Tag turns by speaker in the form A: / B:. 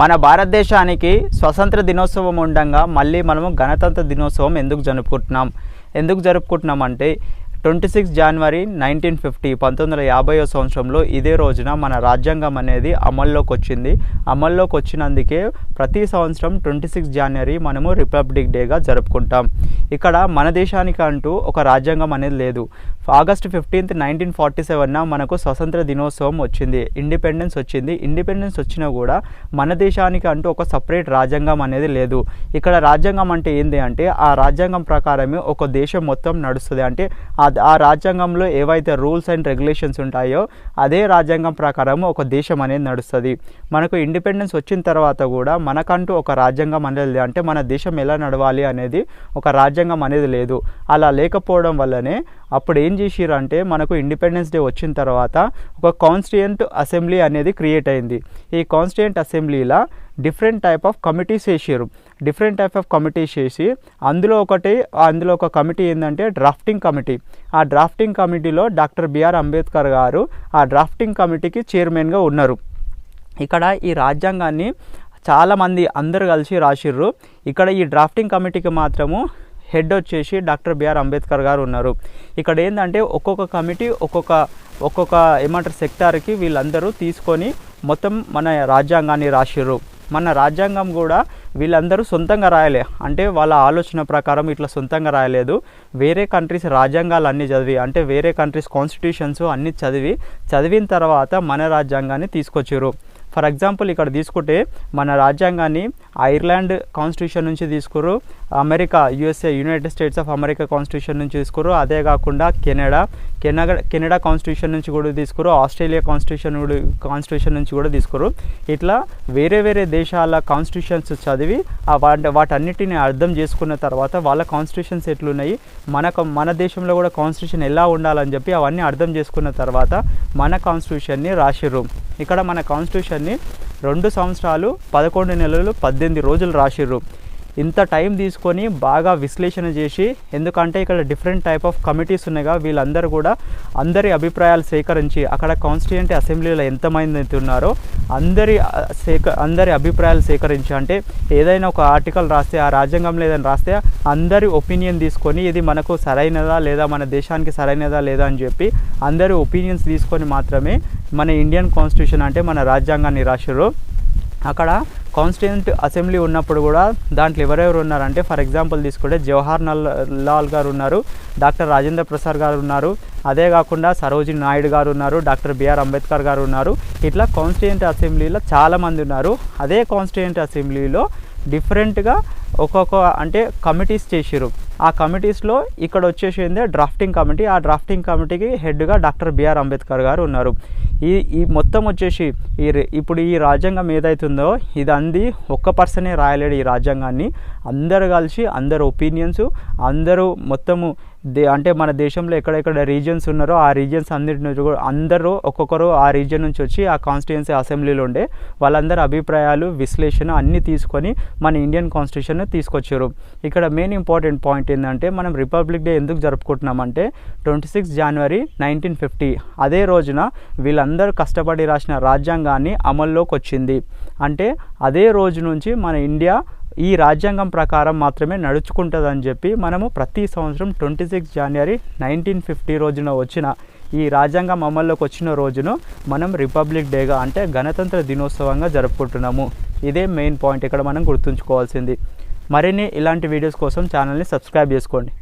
A: మన భారతదేశానికి స్వతంత్ర దినోత్సవం ఉండగా మళ్ళీ మనము గణతంత్ర దినోత్సవం ఎందుకు జరుపుకుంటున్నాం? ఎందుకు జరుపుకుంటున్నాం అంటే twenty six January nineteen fifty పంతొమ్మిది వందల యాభై సంవత్సరంలో ఇదే రోజున మన రాజ్యాంగం అనేది అమల్లోకి వచ్చింది. అమల్లోకి వచ్చినందుకే ప్రతి సంవత్సరం ట్వంటీ సిక్స్ జనవరి మనము రిపబ్లిక్ డేగా జరుపుకుంటాం. ఇక్కడ మన దేశానికి అంటూ ఒక రాజ్యాంగం అనేది లేదు. ఆగస్ట్ ఫిఫ్టీన్త్ నైన్టీన్ ఫార్టీ సెవెన్న మనకు స్వతంత్ర దినోత్సవం వచ్చింది. ఇండిపెండెన్స్ వచ్చింది. ఇండిపెండెన్స్ వచ్చినా కూడా మన దేశానికి అంటూ ఒక సపరేట్ రాజ్యాంగం అనేది లేదు. ఇక్కడ రాజ్యాంగం అంటే ఏంటి అంటే ఆ రాజ్యాంగం ప్రకారమే ఒక దేశం మొత్తం నడుస్తుంది. అంటే ఆ ఆ రాజ్యాంగంలో ఏవైతే రూల్స్ అండ్ రెగ్యులేషన్స్ ఉంటాయో అదే రాజ్యాంగం ప్రకారం ఒక దేశం అనేది నడుస్తుంది. మనకు ఇండిపెండెన్స్ వచ్చిన తర్వాత కూడా మనకంటూ ఒక రాజ్యాంగం అనేది లేదు. అంటే మన దేశం ఎలా నడవాలి అనేది ఒక రాజ్యాంగం అనేది లేదు. అలా లేకపోవడం వల్లనే అప్పుడు ఏం చేసిర్రు అంటే మనకు ఇండిపెండెన్స్ డే వచ్చిన తర్వాత ఒక కాన్స్టిట్యూంట్ అసెంబ్లీ అనేది క్రియేట్ అయింది. ఈ కాన్స్టిట్యూంట్ అసెంబ్లీలో డిఫరెంట్ టైప్ ఆఫ్ కమిటీస్ వేసారు డిఫరెంట్ టైప్ ఆఫ్ కమిటీస్ చేసి అందులో ఒకటి అందులో ఒక కమిటీ ఏంటంటే డ్రాఫ్టింగ్ కమిటీ ఆ డ్రాఫ్టింగ్ కమిటీలో డాక్టర్ బిఆర్ అంబేద్కర్ గారు ఆ డ్రాఫ్టింగ్ కమిటీకి చైర్మన్గా ఉన్నారు. ఇక్కడ ఈ రాజ్యాంగాన్ని చాలామంది అందరు కలిసి రాసిర్రు. ఇక్కడ ఈ డ్రాఫ్టింగ్ కమిటీకి మాత్రము హెడ్ వచ్చేసి డాక్టర్ బిఆర్ అంబేద్కర్ గారు ఉన్నారు. ఇక్కడ ఏంటంటే ఒక్కొక్క కమిటీ ఒక్కొక్క ఒక్కొక్క ఏమంటారు సెక్టార్కి వీళ్ళందరూ తీసుకొని మొత్తం మన రాజ్యాంగాన్ని రాసిర్రు. మన రాజ్యాంగం కూడా వీళ్ళందరూ సొంతంగా రాయలే. అంటే వాళ్ళ ఆలోచన ప్రకారం ఇట్లా సొంతంగా రాయలేదు. వేరే కంట్రీస్ రాజ్యాంగాలు అన్నీ చదివి అంటే వేరే కంట్రీస్ కాన్స్టిట్యూషన్స్ అన్నీ చదివి చదివిన తర్వాత మన రాజ్యాంగాన్ని తీసుకొచ్చారు ఫర్ ఎగ్జాంపుల్ ఇక్కడ తీసుకుంటే మన రాజ్యాంగాన్ని ఐర్లాండ్ కాన్స్టిట్యూషన్ నుంచి తీసుకురు America USA United States of America constitution నుంచి తీసుకురు అదే కాకుండా కెనడా కెనడా కెనడా కాన్స్టిట్యూషన్ నుంచి కూడా తీసుకురు ఆస్ట్రేలియా కాన్స్టిట్యూషన్ కూడా కాన్స్టిట్యూషన్ నుంచి కూడా తీసుకురు. ఇట్లా వేరే వేరే దేశాల కాన్స్టిట్యూషన్స్ చదివి వాటి వాటన్నిటిని అర్థం చేసుకున్న తర్వాత వాళ్ళ కాన్స్టిట్యూషన్స్ ఎట్లున్నాయి మనకు మన దేశంలో కూడా కాన్స్టిట్యూషన్ ఎలా ఉండాలని చెప్పి అవన్నీ అర్థం చేసుకున్న తర్వాత మన కాన్స్టిట్యూషన్ని రాసిరు ఇక్కడ మన కాన్స్టిట్యూషన్ని రెండు సంవత్సరాలు పదకొండు నెలలు పద్దెనిమిది రోజులు రాసిర్రు. ఇంత టైం తీసుకొని బాగా విశ్లేషణ చేసి ఎందుకంటే ఇక్కడ డిఫరెంట్ టైప్ ఆఫ్ కమిటీస్ ఉన్నాయిగా వీళ్ళందరూ కూడా అందరి అభిప్రాయాలు సేకరించి అక్కడ కాన్స్టిట్యూంట్ అసెంబ్లీలో ఎంతమంది అయితే ఉన్నారో అందరి సేక అందరి అభిప్రాయాలు సేకరించి. అంటే ఏదైనా ఒక ఆర్టికల్ రాస్తే ఆ రాజ్యాంగంలో ఏదైనా రాస్తే అందరి ఒపీనియన్ తీసుకొని ఇది మనకు సరైనదా లేదా మన దేశానికి సరైనదా లేదా అని చెప్పి అందరి ఒపీనియన్స్ తీసుకొని మాత్రమే మన ఇండియన్ కాన్స్టిట్యూషన్ అంటే మన రాజ్యాంగాన్ని రాసిర్రు. అక్కడ కాన్స్టిట్యూంట్ అసెంబ్లీ ఉన్నప్పుడు కూడా దాంట్లో ఎవరెవరు ఉన్నారంటే ఫర్ ఎగ్జాంపుల్ తీసుకుంటే జవహర్ లాల్ లాల్ గారు ఉన్నారు డాక్టర్ రాజేంద్ర ప్రసాద్ గారు ఉన్నారు అదే కాకుండా సరోజిని నాయుడు గారు ఉన్నారు డాక్టర్ బిఆర్ అంబేద్కర్ గారు ఉన్నారు. ఇట్లా కాన్స్టిట్యూంట్ అసెంబ్లీలో చాలామంది ఉన్నారు. అదే కాన్స్టిట్యూంట్ అసెంబ్లీలో డిఫరెంట్గా ఒక్కొక్క అంటే కమిటీస్ చేసిరు ఆ కమిటీస్లో ఇక్కడ వచ్చేసి ఏంది డ్రాఫ్టింగ్ కమిటీ. ఆ డ్రాఫ్టింగ్ కమిటీకి హెడ్గా డాక్టర్ బిఆర్ అంబేద్కర్ గారు ఉన్నారు. ఈ ఈ మొత్తం వచ్చేసి ఈ ఇప్పుడు ఈ రాజ్యాంగం ఏదైతుందో ఇది అంది ఒక్క పర్సనే రాయలేడు ఈ రాజ్యాంగాన్ని. అందరు కలిసి అందరు ఒపీనియన్స్ అందరూ మొత్తము అంటే మన దేశంలో ఎక్కడెక్కడ రీజియన్స్ ఉన్నారో ఆ రీజియన్స్ అన్నిటి నుంచి కూడా అందరూ ఒక్కొక్కరు ఆ రీజియన్ నుంచి వచ్చి ఆ కాన్స్టిట్యున్సీ అసెంబ్లీలో ఉండే వాళ్ళందరి అభిప్రాయాలు విశ్లేషణ అన్నీ తీసుకొని మన ఇండియన్ కాన్స్టిట్యూషన్ తీసుకొచ్చారు. ఇక్కడ మెయిన్ ఇంపార్టెంట్ పాయింట్ ఏంటంటే మనం రిపబ్లిక్ డే ఎందుకు జరుపుకుంటున్నామంటే twenty six January nineteen fifty అదే రోజున వీళ్ళందరూ కష్టపడి రాసిన రాజ్యాంగాన్ని అమల్లోకి వచ్చింది అంటే అదే రోజు నుంచి మన ఇండియా ఈ రాజ్యాంగం ప్రకారం మాత్రమే నడుచుకుంటుందని చెప్పి మనము ప్రతి సంవత్సరం twenty six January nineteen fifty రోజున వచ్చిన ఈ రాజ్యాంగం అమల్లోకి వచ్చిన రోజును మనం రిపబ్లిక్ డేగా అంటే గణతంత్ర దినోత్సవంగా జరుపుకుంటున్నాము. ఇదే మెయిన్ పాయింట్ ఇక్కడ మనం గుర్తుంచుకోవాల్సింది. మరిన్ని ఇలాంటి వీడియోస్ కోసం ఛానల్ని సబ్స్క్రైబ్ చేసుకోండి.